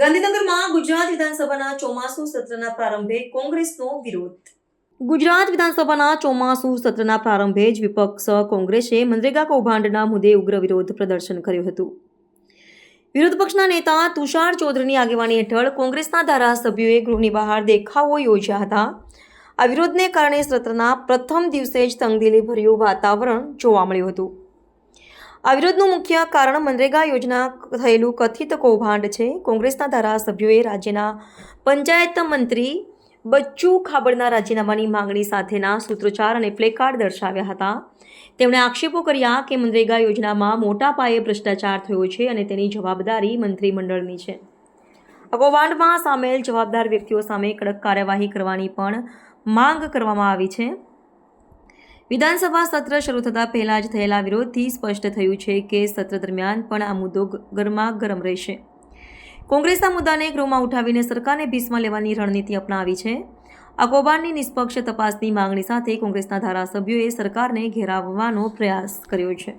ગાંધીનગરમાં ગુજરાત વિધાનસભાના ચોમાસુ સત્રના પ્રારંભે કોંગ્રેસનો વિરોધ. ગુજરાત વિધાનસભાના ચોમાસુ સત્રના પ્રારંભે જ વિપક્ષ કોંગ્રેસે મનરેગા કૌભાંડના મુદ્દે ઉગ્ર વિરોધ પ્રદર્શન કર્યું હતું. વિરોધ પક્ષના નેતા તુષાર ચૌધરીની આગેવાની હેઠળ કોંગ્રેસના ધારાસભ્યોએ ગૃહની બહાર દેખાવો યોજ્યા હતા. આ વિરોધને કારણે સત્રના પ્રથમ દિવસે જ તંગદિલીભર્યું વાતાવરણ જોવા મળ્યું હતું. આ વિરોધનું મુખ્ય કારણ મનરેગા યોજના થયેલું કથિત કૌભાંડ છે. કોંગ્રેસના ધારાસભ્યોએ રાજ્યના પંચાયત મંત્રી બચ્ચુ ખાબડના રાજીનામાની માંગણી સાથેના સૂત્રોચ્ચાર અને પ્લેકાર્ડ દર્શાવ્યા હતા. તેમણે આક્ષેપો કર્યા કે મનરેગા યોજનામાં મોટા પાયે ભ્રષ્ટાચાર થયો છે અને તેની જવાબદારી મંત્રીમંડળની છે. આ સામેલ જવાબદાર વ્યક્તિઓ સામે કડક કાર્યવાહી કરવાની પણ માંગ કરવામાં આવી છે. વિધાનસભા સત્ર શરૂ થતાં પહેલાં જ થયેલા વિરોધથી સ્પષ્ટ થયું છે કે સત્ર દરમિયાન પણ આ મુદ્દો ગરમા ગરમ રહેશે. કોંગ્રેસના મુદ્દાને ગૃહમાં ઉઠાવીને સરકારને ભીસમાં લેવાની રણનીતિ અપનાવી છે. આ કૌભાંડની નિષ્પક્ષ તપાસની માંગણી સાથે કોંગ્રેસના ધારાસભ્યોએ સરકારને ઘેરાવવાનો પ્રયાસ કર્યો છે.